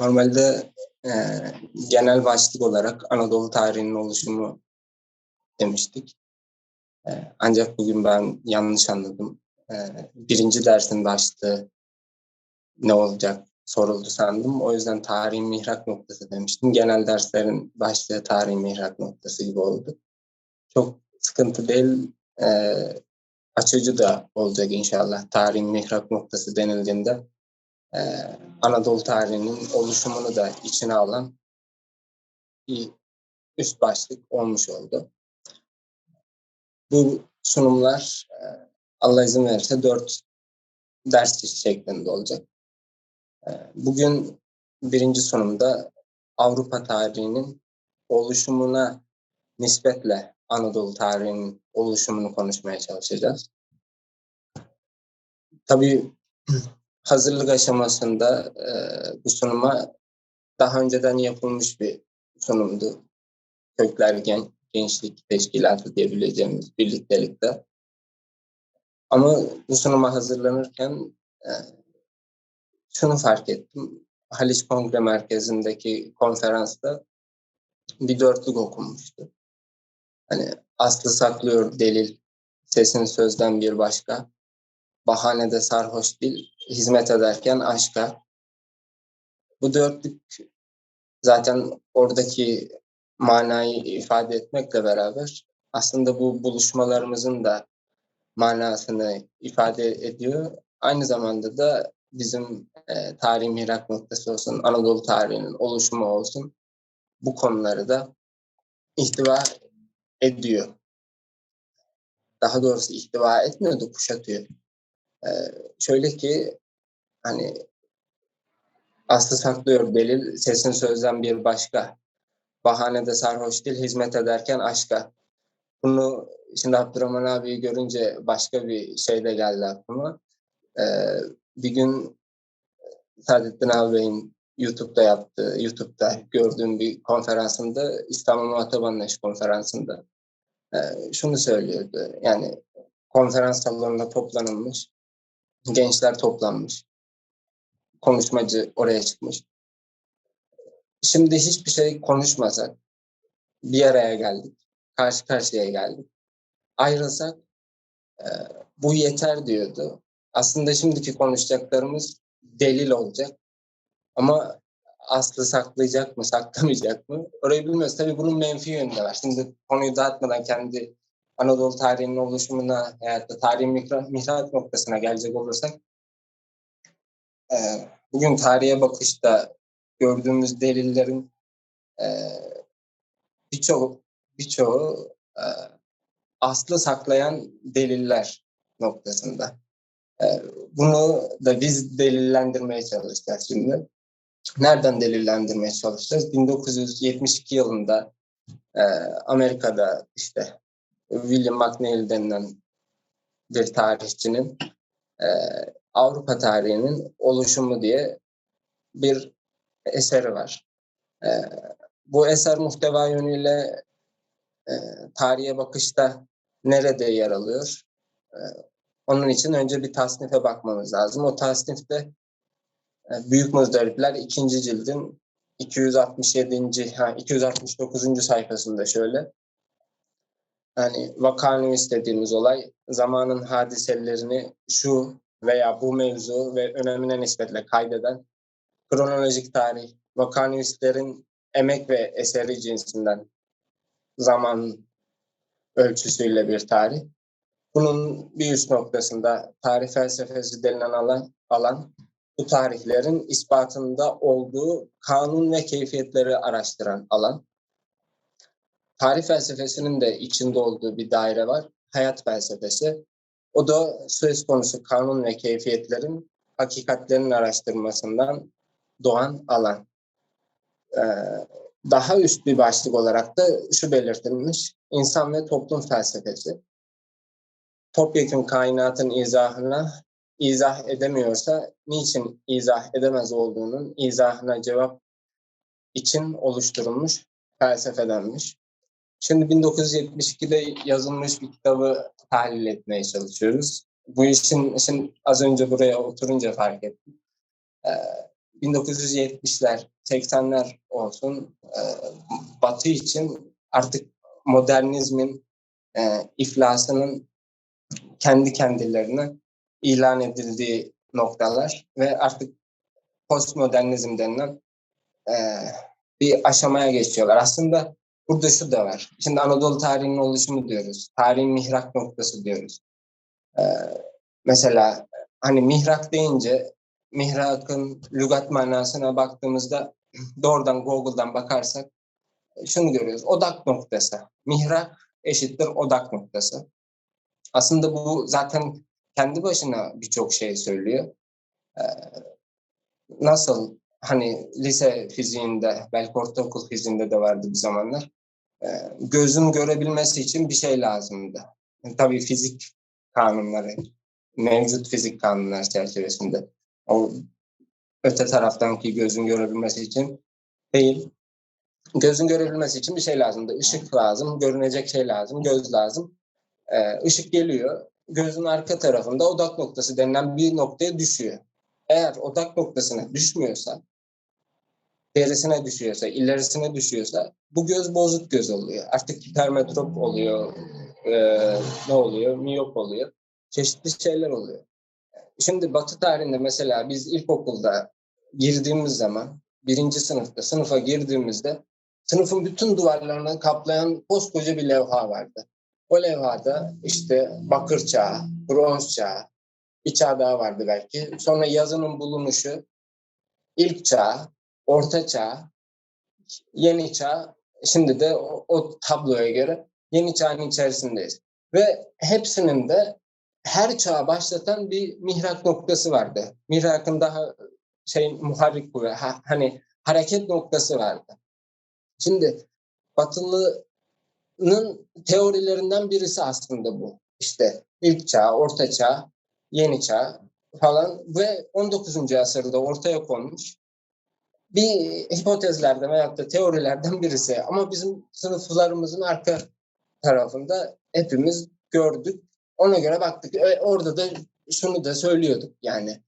Normalde e, genel başlık olarak Anadolu tarihinin oluşumu demiştik. E, ancak bugün ben yanlış anladım. E, birinci dersin başlığı ne olacak soruldu sandım. O yüzden tarihin mihrak noktası demiştim. Genel derslerin başlığı tarihin mihrak noktası gibi oldu. Çok sıkıntı değil. E, açıcı da olacak inşallah tarihin mihrak noktası denildiğinde e, Anadolu tarihinin oluşumunu da içine alan bir üst başlık olmuş oldu. Bu sunumlar e, Allah izin verirse dört ders şeklinde olacak. E, bugün birinci sunumda Avrupa tarihinin oluşumuna nispetle Anadolu tarihinin oluşumunu konuşmaya çalışacağız. Tabii hazırlık aşamasında e, bu sunuma daha önceden yapılmış bir sunumdu. Kökler Gen Gençlik Teşkilatı diyebileceğimiz birliktelikte. Ama bu sunuma hazırlanırken e, şunu fark ettim. Haliç Kongre Merkezi'ndeki konferansta bir dörtlük okunmuştu. Hani aslı saklıyor delil, sesin sözden bir başka. Bahanede sarhoş dil, hizmet ederken aşka. Bu dörtlük zaten oradaki manayı ifade etmekle beraber aslında bu buluşmalarımızın da manasını ifade ediyor. Aynı zamanda da bizim e, tarih mirak noktası olsun, Anadolu tarihinin oluşumu olsun bu konuları da ihtiva ediyor. Daha doğrusu ihtiva etmiyor da kuşatıyor. Şöyle ki hani aslı saklıyor delil, sesin sözden bir başka. Bahanede sarhoş dil, hizmet ederken aşka. Bunu şimdi Abdurrahman abiyi görünce başka bir şey de geldi aklıma. Bir gün Saadettin ağabeyin YouTube'da yaptığı, YouTube'da gördüğüm bir konferansında, İstanbul Muhatap Anlayış konferansında şunu söylüyordu. Yani konferans salonunda toplanılmış, gençler toplanmış, konuşmacı oraya çıkmış. Şimdi hiçbir şey konuşmasak, bir araya geldik, karşı karşıya geldik. Ayrılsak e, bu yeter diyordu. Aslında şimdiki konuşacaklarımız delil olacak. Ama aslı saklayacak mı, saklamayacak mı? Orayı bilmiyoruz. Tabii bunun menfi yönü de var. Şimdi konuyu dağıtmadan kendi Anadolu tarihinin oluşumuna, hayatta tarihin mihrak noktasına gelecek olursak, e, bugün tarihe bakışta gördüğümüz delillerin e, birçoğu birçoğu e, aslı saklayan deliller noktasında. E, bunu da biz delillendirmeye çalışacağız şimdi. Nereden delillendirmeye çalışacağız? 1972 yılında e, Amerika'da işte William McNeil denilen bir tarihçinin e, Avrupa tarihinin oluşumu diye bir eseri var. E, bu eser muhteva yönüyle e, tarihe bakışta nerede yer alıyor? E, onun için önce bir tasnife bakmamız lazım. O tasnifte e, Büyük Muzdaripler ikinci cildin 267. Ha, 269. sayfasında şöyle. Yani vakanu istediğimiz olay zamanın hadiselerini şu veya bu mevzu ve önemine nispetle kaydeden kronolojik tarih, vakanistlerin emek ve eseri cinsinden zaman ölçüsüyle bir tarih. Bunun bir üst noktasında tarih felsefesi denilen alan, alan bu tarihlerin ispatında olduğu kanun ve keyfiyetleri araştıran alan. Tarih felsefesinin de içinde olduğu bir daire var. Hayat felsefesi. O da söz konusu kanun ve keyfiyetlerin hakikatlerin araştırmasından doğan alan. Ee, daha üst bir başlık olarak da şu belirtilmiş. insan ve toplum felsefesi. Topyekun kainatın izahına izah edemiyorsa niçin izah edemez olduğunun izahına cevap için oluşturulmuş felsefedenmiş. Şimdi 1972'de yazılmış bir kitabı tahlil etmeye çalışıyoruz. Bu işin, işin az önce buraya oturunca fark ettim. Ee, 1970'ler, 80'ler olsun e, Batı için artık modernizmin e, iflasının kendi kendilerine ilan edildiği noktalar ve artık postmodernizm denilen e, bir aşamaya geçiyorlar. Aslında burada şu da var. Şimdi Anadolu tarihinin oluşumu diyoruz. Tarihin mihrak noktası diyoruz. E, mesela hani mihrak deyince mihrakın lügat manasına baktığımızda doğrudan Google'dan bakarsak şunu görüyoruz. Odak noktası. Mihrak eşittir odak noktası. Aslında bu zaten kendi başına birçok şey söylüyor. Ee, nasıl hani lise fiziğinde, belki ortaokul fiziğinde de vardı bir zamanlar. Ee, gözün görebilmesi için bir şey lazımdı. Tabii fizik kanunları, mevcut fizik kanunları çerçevesinde. O öte taraftanki gözün görebilmesi için değil. Gözün görebilmesi için bir şey lazımdı. Işık lazım, görünecek şey lazım, göz lazım. Ee, ışık geliyor, gözün arka tarafında odak noktası denilen bir noktaya düşüyor. Eğer odak noktasına düşmüyorsa, gerisine düşüyorsa, ilerisine düşüyorsa bu göz bozuk göz oluyor. Artık hipermetrop oluyor, e, ne oluyor, miyop oluyor. Çeşitli şeyler oluyor. Şimdi Batı tarihinde mesela biz ilkokulda girdiğimiz zaman, birinci sınıfta, sınıfa girdiğimizde sınıfın bütün duvarlarını kaplayan koskoca bir levha vardı. O levhada işte bakır çağı, bronz çağı, bir çağ daha vardı belki. Sonra yazının bulunuşu, ilk çağ, orta çağ, yeni çağ. Şimdi de o, o tabloya göre yeni çağın içerisindeyiz. Ve hepsinin de her çağı başlatan bir mihrak noktası vardı. Mihrakın daha şey muharrik kuvvet, ha, hani hareket noktası vardı. Şimdi Batılı'nın teorilerinden birisi aslında bu. İşte ilk çağ, orta çağ, yeni çağ falan ve 19. asırda ortaya konmuş bir hipotezlerden veyahut da teorilerden birisi. Ama bizim sınıflarımızın arka tarafında hepimiz gördük. Ona göre baktık. E, orada da şunu da söylüyorduk yani.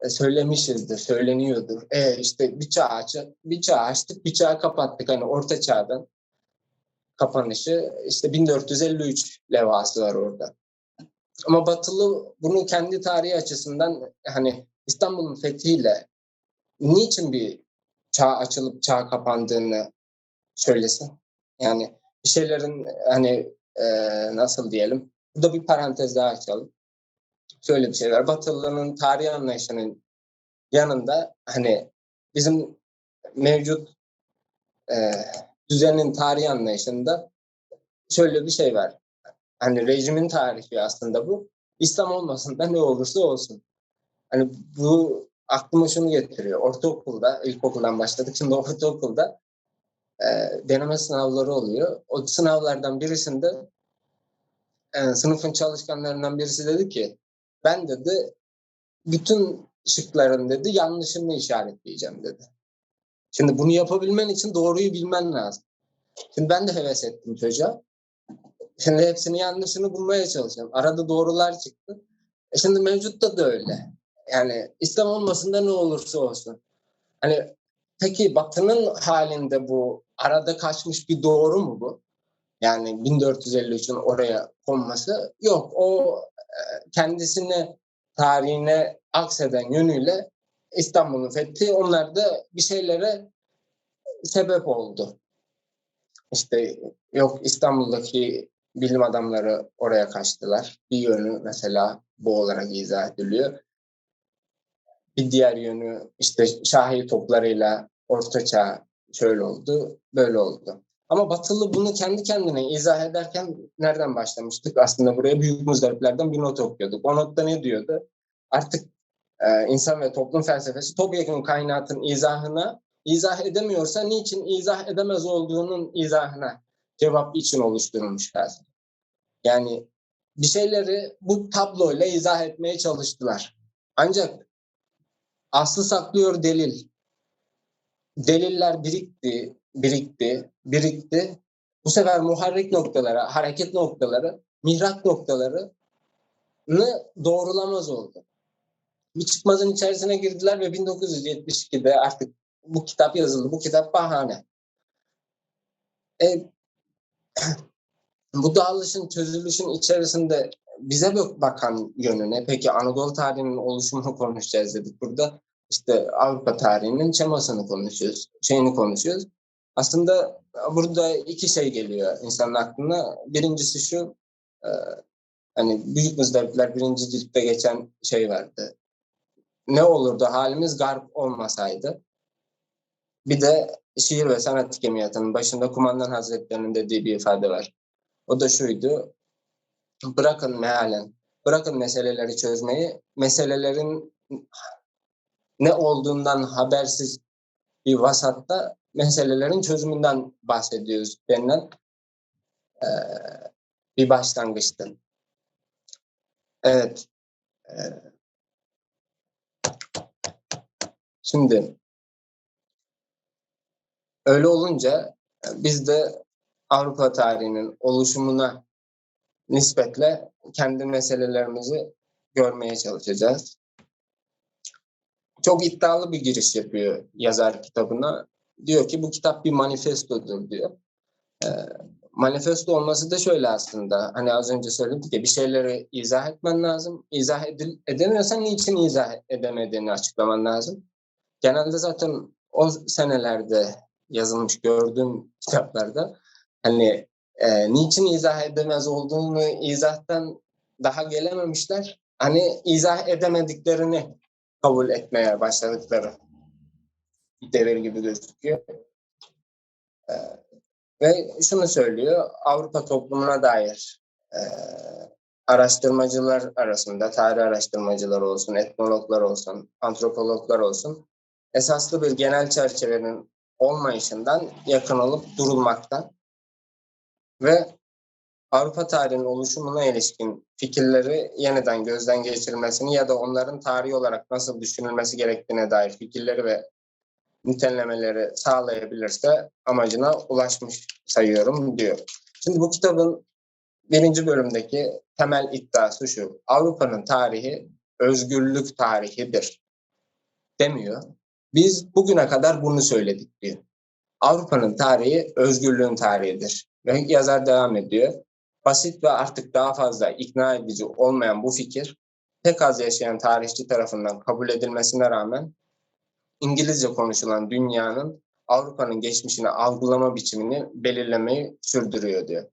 E, söylemişizdir, söyleniyordur. E işte bir çağ açtık, bir çağ açtık, bir çağ kapattık. Hani orta çağdan kapanışı işte 1453 levhası var orada. Ama Batılı bunu kendi tarihi açısından hani İstanbul'un fethiyle niçin bir çağ açılıp çağ kapandığını söylesin. Yani bir şeylerin hani e, nasıl diyelim burada bir parantez daha açalım. Şöyle bir şey var. Batılı'nın tarih anlayışının yanında hani bizim mevcut e, düzenin tarih anlayışında şöyle bir şey var. Hani rejimin tarihi aslında bu. İslam olmasın da ne olursa olsun. Hani bu aklıma şunu getiriyor. Ortaokulda, ilkokuldan başladık. Şimdi ortaokulda e, deneme sınavları oluyor. O sınavlardan birisinde e, sınıfın çalışkanlarından birisi dedi ki ben dedi bütün şıkların dedi yanlışını işaretleyeceğim dedi. Şimdi bunu yapabilmen için doğruyu bilmen lazım. Şimdi ben de heves ettim çocuğa. Şimdi hepsini yanlışını bulmaya çalışıyorum. Arada doğrular çıktı. E şimdi mevcutta da öyle. Yani İslam olmasın da ne olursa olsun. Hani peki Batı'nın halinde bu arada kaçmış bir doğru mu bu? Yani 1453'ün oraya konması yok. O e, kendisine tarihine akseden yönüyle İstanbul'un fethi onlar da bir şeylere sebep oldu. İşte yok İstanbul'daki bilim adamları oraya kaçtılar. Bir yönü mesela bu olarak izah ediliyor. Bir diğer yönü işte Şahi toplarıyla Ortaçağ şöyle oldu, böyle oldu. Ama Batılı bunu kendi kendine izah ederken nereden başlamıştık? Aslında buraya büyük muzdariplerden bir not okuyorduk. O notta ne diyordu? Artık e, insan ve toplum felsefesi topyekun kainatın izahına izah edemiyorsa niçin izah edemez olduğunun izahına cevap için oluşturulmuş felsefe. Yani bir şeyleri bu tabloyla izah etmeye çalıştılar. Ancak aslı saklıyor delil. Deliller birikti, birikti, birikti. Bu sefer muharrik noktalara, hareket noktaları, mihrak noktalarını doğrulamaz oldu. bir çıkmazın içerisine girdiler ve 1972'de artık bu kitap yazıldı. Bu kitap bahane. E, bu dağılışın, çözülüşün içerisinde bize bakan yönüne, peki Anadolu tarihinin oluşumunu konuşacağız dedik burada. İşte Avrupa tarihinin çamasını konuşuyoruz, şeyini konuşuyoruz. Aslında burada iki şey geliyor insanın aklına. Birincisi şu, e, hani Büyük Muzdaripler birinci ciltte geçen şey vardı. Ne olurdu halimiz garp olmasaydı? Bir de şiir ve sanat hikemiyatının başında Kumandan Hazretleri'nin dediği bir ifade var. O da şuydu, bırakın mealen, bırakın meseleleri çözmeyi, meselelerin ne olduğundan habersiz bir vasatta meselelerin çözümünden bahsediyoruz denilen e, bir başlangıçtı. Evet. E, şimdi öyle olunca biz de Avrupa tarihinin oluşumuna nispetle kendi meselelerimizi görmeye çalışacağız. Çok iddialı bir giriş yapıyor yazar kitabına. Diyor ki bu kitap bir manifestodur diyor. E, manifesto olması da şöyle aslında. Hani az önce söyledik ya bir şeyleri izah etmen lazım. İzah edil, edemiyorsan niçin izah edemediğini açıklaman lazım. Genelde zaten o senelerde yazılmış gördüğüm kitaplarda hani e, niçin izah edemez olduğunu izahtan daha gelememişler. Hani izah edemediklerini kabul etmeye başladıkları bir devir gibi gözüküyor. E, ve şunu söylüyor, Avrupa toplumuna dair e, araştırmacılar arasında, tarih araştırmacılar olsun, etnologlar olsun, antropologlar olsun, esaslı bir genel çerçevenin olmayışından yakın olup durulmaktan ve Avrupa tarihinin oluşumuna ilişkin fikirleri yeniden gözden geçirilmesini ya da onların tarihi olarak nasıl düşünülmesi gerektiğine dair fikirleri ve nitelemeleri sağlayabilirse amacına ulaşmış sayıyorum diyor. Şimdi bu kitabın birinci bölümdeki temel iddiası şu. Avrupa'nın tarihi özgürlük tarihidir demiyor. Biz bugüne kadar bunu söyledik diyor. Avrupa'nın tarihi özgürlüğün tarihidir. Ve yazar devam ediyor. Basit ve artık daha fazla ikna edici olmayan bu fikir tek az yaşayan tarihçi tarafından kabul edilmesine rağmen İngilizce konuşulan dünyanın Avrupa'nın geçmişini algılama biçimini belirlemeyi sürdürüyor diyor.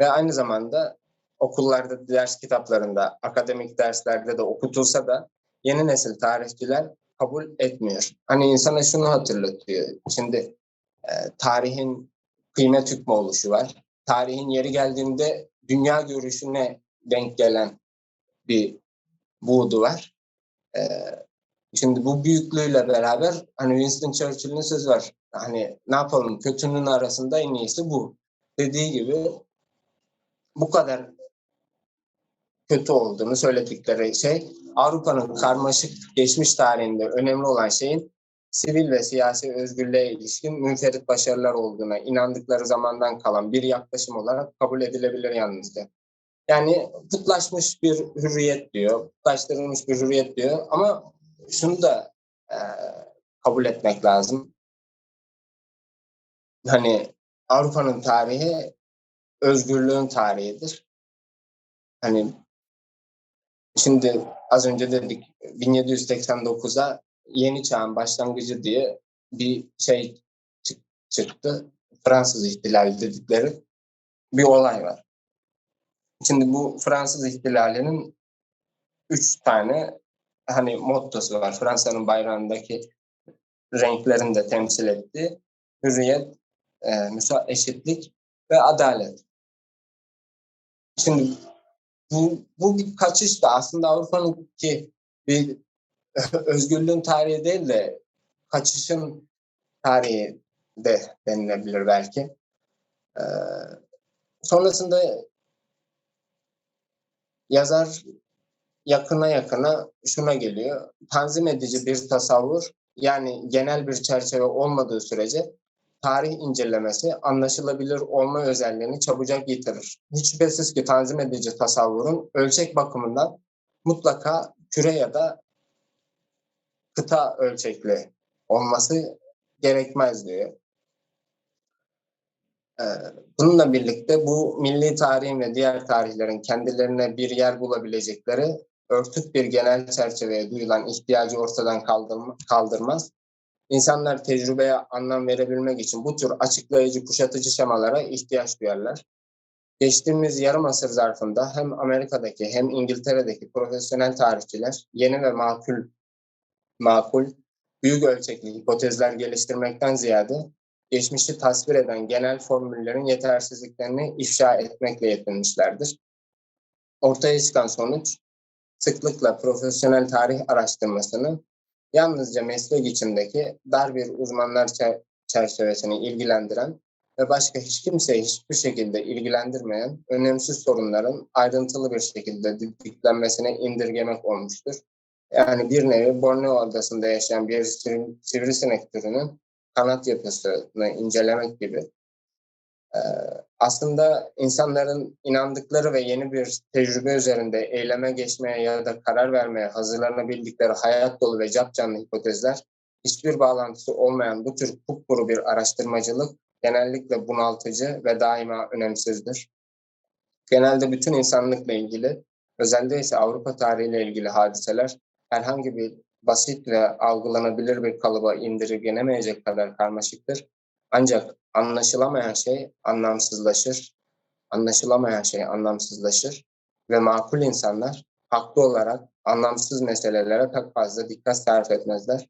Ve aynı zamanda okullarda, ders kitaplarında, akademik derslerde de okutulsa da yeni nesil tarihçiler kabul etmiyor. Hani insana şunu hatırlatıyor. Şimdi e, tarihin kıymet hükmü oluşu var. Tarihin yeri geldiğinde dünya görüşüne denk gelen bir buğdu var. E, Şimdi bu büyüklüğüyle beraber hani Winston Churchill'in sözü var. Hani ne yapalım kötünün arasında en iyisi bu. Dediği gibi bu kadar kötü olduğunu söyledikleri şey Avrupa'nın karmaşık geçmiş tarihinde önemli olan şeyin sivil ve siyasi özgürlüğe ilişkin münferit başarılar olduğuna inandıkları zamandan kalan bir yaklaşım olarak kabul edilebilir yalnızca. Yani putlaşmış bir hürriyet diyor, putlaştırılmış bir hürriyet diyor ama şunu da e, kabul etmek lazım. Hani Avrupa'nın tarihi özgürlüğün tarihidir. Hani şimdi az önce dedik 1789'da yeni çağın başlangıcı diye bir şey çıktı. Fransız ihtilali dedikleri bir olay var. Şimdi bu Fransız ihtilalinin üç tane hani mottosu var. Fransa'nın bayrağındaki renklerin de temsil ettiği hürriyet, e, müsa eşitlik ve adalet. Şimdi bu, bu bir kaçış da aslında Avrupa'nın ki bir özgürlüğün tarihi değil de kaçışın tarihi de denilebilir belki. Ee, sonrasında yazar yakına yakına şuna geliyor. Tanzim edici bir tasavvur yani genel bir çerçeve olmadığı sürece tarih incelemesi anlaşılabilir olma özelliğini çabucak yitirir. Hiç şüphesiz ki tanzim edici tasavvurun ölçek bakımından mutlaka küre ya da kıta ölçekli olması gerekmez diyor. Ee, Bununla birlikte bu milli tarihin ve diğer tarihlerin kendilerine bir yer bulabilecekleri örtük bir genel çerçeveye duyulan ihtiyacı ortadan kaldırma- kaldırmaz. İnsanlar tecrübeye anlam verebilmek için bu tür açıklayıcı, kuşatıcı şemalara ihtiyaç duyarlar. Geçtiğimiz yarım asır zarfında hem Amerika'daki hem İngiltere'deki profesyonel tarihçiler yeni ve makul makul, büyük ölçekli hipotezler geliştirmekten ziyade geçmişi tasvir eden genel formüllerin yetersizliklerini ifşa etmekle yetinmişlerdir. Ortaya çıkan sonuç, sıklıkla profesyonel tarih araştırmasını yalnızca meslek içindeki dar bir uzmanlar çer- çerçevesini ilgilendiren ve başka hiç kimseyi hiçbir şekilde ilgilendirmeyen önemsiz sorunların ayrıntılı bir şekilde diklenmesine indirgemek olmuştur. Yani bir nevi Borneo adasında yaşayan bir sivri- sivrisinek türünün kanat yapısını incelemek gibi. Ee, aslında insanların inandıkları ve yeni bir tecrübe üzerinde eyleme geçmeye ya da karar vermeye hazırlanabildikleri hayat dolu ve capcanlı hipotezler hiçbir bağlantısı olmayan bu tür kupkuru bir araştırmacılık genellikle bunaltıcı ve daima önemsizdir. Genelde bütün insanlıkla ilgili, özellikle ise Avrupa tarihiyle ilgili hadiseler herhangi bir basit ve algılanabilir bir kalıba indirgenemeyecek kadar karmaşıktır. Ancak anlaşılamayan şey anlamsızlaşır. Anlaşılamayan şey anlamsızlaşır ve makul insanlar haklı olarak anlamsız meselelere pek fazla dikkat sarf etmezler.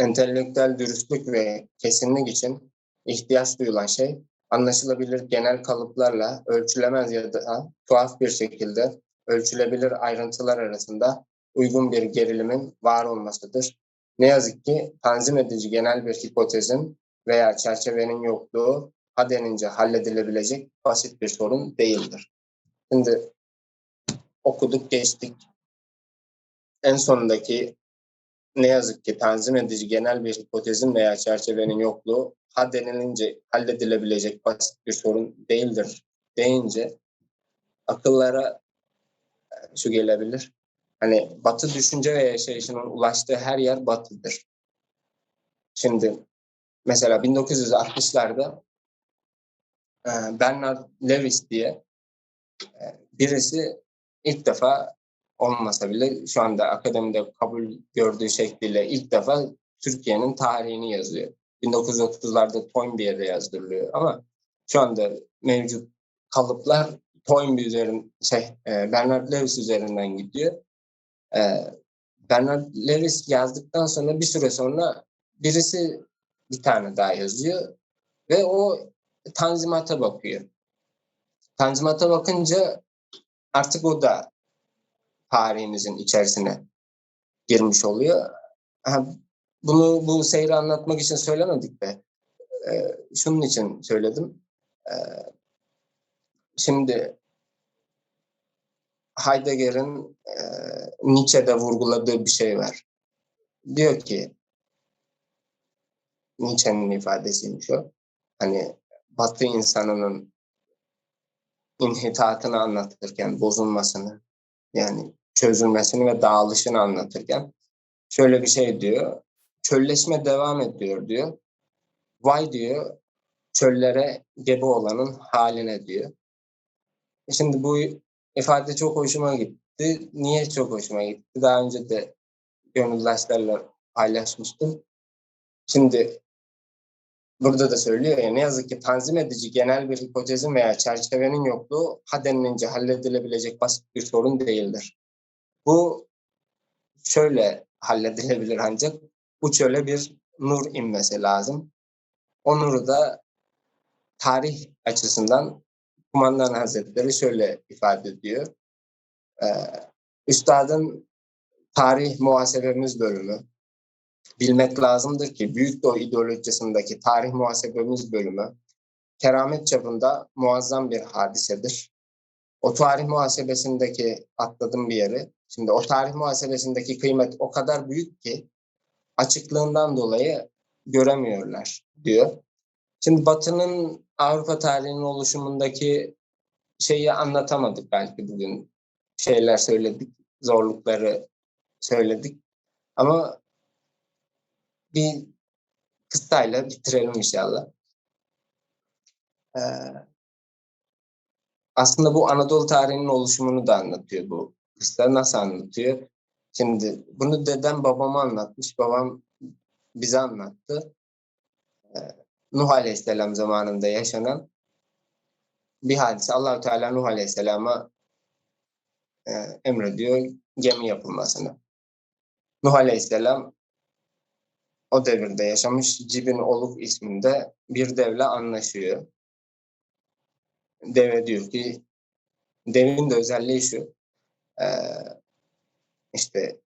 Entelektüel dürüstlük ve kesinlik için ihtiyaç duyulan şey anlaşılabilir genel kalıplarla ölçülemez ya da tuhaf bir şekilde ölçülebilir ayrıntılar arasında uygun bir gerilimin var olmasıdır. Ne yazık ki tanzim edici genel bir hipotezin veya çerçevenin yokluğu ha denince halledilebilecek basit bir sorun değildir. Şimdi okuduk geçtik. En sonundaki ne yazık ki tanzim edici genel bir hipotezin veya çerçevenin yokluğu ha denilince halledilebilecek basit bir sorun değildir deyince akıllara şu gelebilir. Hani batı düşünce ve yaşayışının ulaştığı her yer batıdır. Şimdi mesela 1960'larda e, Bernard Lewis diye e, birisi ilk defa olmasa bile şu anda akademide kabul gördüğü şekliyle ilk defa Türkiye'nin tarihini yazıyor. 1930'larda Toynbee'de yazdırılıyor ama şu anda mevcut kalıplar Toynbee üzerinden şey e, Bernard Lewis üzerinden gidiyor. E, Bernard Lewis yazdıktan sonra bir süre sonra birisi bir tane daha yazıyor ve o tanzimata bakıyor. Tanzimata bakınca artık o da tarihimizin içerisine girmiş oluyor. Ha, bunu bu seyri anlatmak için söylemedik de e, şunun için söyledim. E, şimdi Heidegger'in e, Nietzsche'de vurguladığı bir şey var. Diyor ki Nietzsche'nin ifadesiymiş o. Hani Batı insanının inhitatını anlatırken, bozulmasını, yani çözülmesini ve dağılışını anlatırken şöyle bir şey diyor. Çölleşme devam ediyor diyor. Vay diyor çöllere gebe olanın haline diyor. Şimdi bu ifade çok hoşuma gitti. Niye çok hoşuma gitti? Daha önce de gönüldaşlarla paylaşmıştım. Şimdi burada da söylüyor ya ne yazık ki tanzim edici genel bir hipotezin veya çerçevenin yokluğu ha denilince halledilebilecek basit bir sorun değildir. Bu şöyle halledilebilir ancak bu çöle bir nur inmesi lazım. O nuru da tarih açısından Kumandan Hazretleri şöyle ifade ediyor. Ee, Üstadın tarih muhasebemiz bölümü bilmek lazımdır ki Büyük Doğu ideolojisindeki tarih muhasebemiz bölümü keramet çapında muazzam bir hadisedir. O tarih muhasebesindeki atladım bir yeri. Şimdi o tarih muhasebesindeki kıymet o kadar büyük ki açıklığından dolayı göremiyorlar diyor. Şimdi Batı'nın Avrupa tarihinin oluşumundaki şeyi anlatamadık belki bugün. Şeyler söyledik, zorlukları söyledik. Ama bir kıssayla bitirelim inşallah. Ee, aslında bu Anadolu tarihinin oluşumunu da anlatıyor bu kıssa. Nasıl anlatıyor? Şimdi bunu dedem babama anlatmış. Babam bize anlattı. Ee, Nuh Aleyhisselam zamanında yaşanan bir hadise. Allahu Teala Nuh Aleyhisselam'a e, emrediyor gemi yapılmasını. Nuh Aleyhisselam o devirde yaşamış Cibin Oluk isminde bir devle anlaşıyor. Deve diyor ki devin de özelliği şu e, işte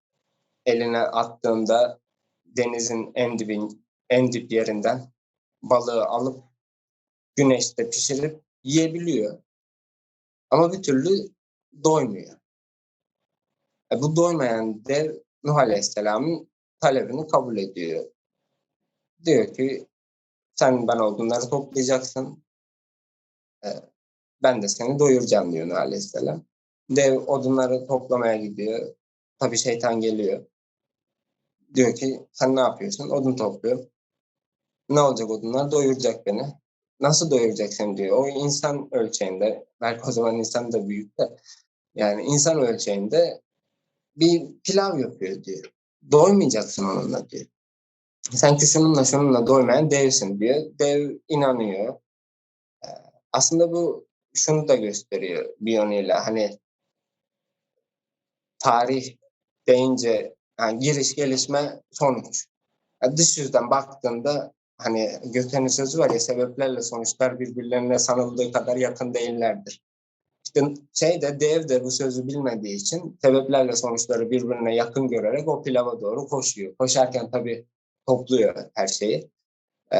eline attığında denizin en dibin en dip yerinden balığı alıp güneşte pişirip yiyebiliyor. Ama bir türlü doymuyor. E, bu doymayan dev Nuh Aleyhisselam'ın talebini kabul ediyor. Diyor ki sen ben odunları toplayacaksın. E, ben de seni doyuracağım diyor Nuh Aleyhisselam. Dev odunları toplamaya gidiyor. Tabii şeytan geliyor. Diyor ki sen ne yapıyorsun? Odun topluyorum. Ne olacak odunlar? Doyuracak beni. Nasıl doyuracaksın diyor. O insan ölçeğinde. Belki o zaman insan da büyük de. Yani insan ölçeğinde bir pilav yapıyor diyor. Doymayacaksın onunla diyor. Sen şununla şununla doymayan devsin diyor. Dev inanıyor. Ee, aslında bu şunu da gösteriyor bir yönüyle. Hani tarih deyince yani giriş gelişme sonuç. Yani dış yüzden baktığında hani Göte'nin sözü var ya sebeplerle sonuçlar birbirlerine sanıldığı kadar yakın değillerdir. İşte şey de dev de bu sözü bilmediği için sebeplerle sonuçları birbirine yakın görerek o pilava doğru koşuyor. Koşarken tabii topluyor her şeyi. Ee,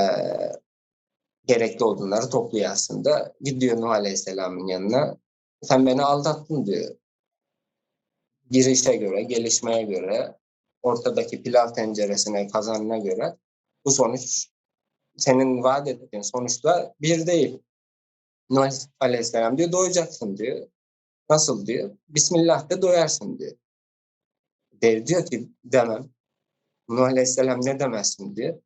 gerekli odunları topluyor aslında. Gidiyor Nuh Aleyhisselam'ın yanına. Sen beni aldattın diyor. Girişe göre, gelişmeye göre, ortadaki pilav tenceresine, kazanına göre bu sonuç senin vaat ettiğin sonuçla bir değil. Nuh Aleyhisselam diyor doyacaksın diyor. Nasıl diyor? Bismillah de doyarsın diyor. Dev diyor ki demem. Nuh Aleyhisselam ne demezsin diyor.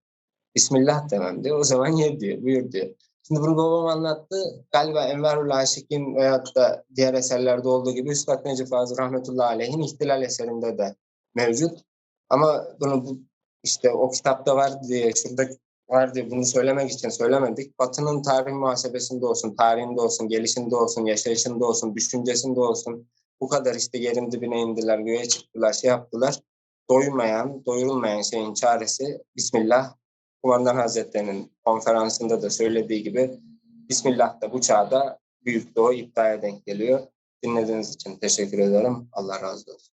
Bismillah demem diyor. O zaman ye diyor. Buyur diyor. Şimdi bunu babam anlattı. Galiba Enverul Aşik'in veyahut da diğer eserlerde olduğu gibi Üstad Necip Fazıl Rahmetullahi Aleyh'in İhtilal eserinde de mevcut. Ama bunu bu, işte o kitapta var diye şurada var diye bunu söylemek için söylemedik. Batı'nın tarih muhasebesinde olsun, tarihinde olsun, gelişinde olsun, yaşayışında olsun, düşüncesinde olsun. Bu kadar işte yerin dibine indiler, göğe çıktılar, şey yaptılar. Doymayan, doyurulmayan şeyin çaresi Bismillah. Kumandan Hazretleri'nin konferansında da söylediği gibi Bismillah da bu çağda büyük doğu iptaya denk geliyor. Dinlediğiniz için teşekkür ederim. Allah razı olsun.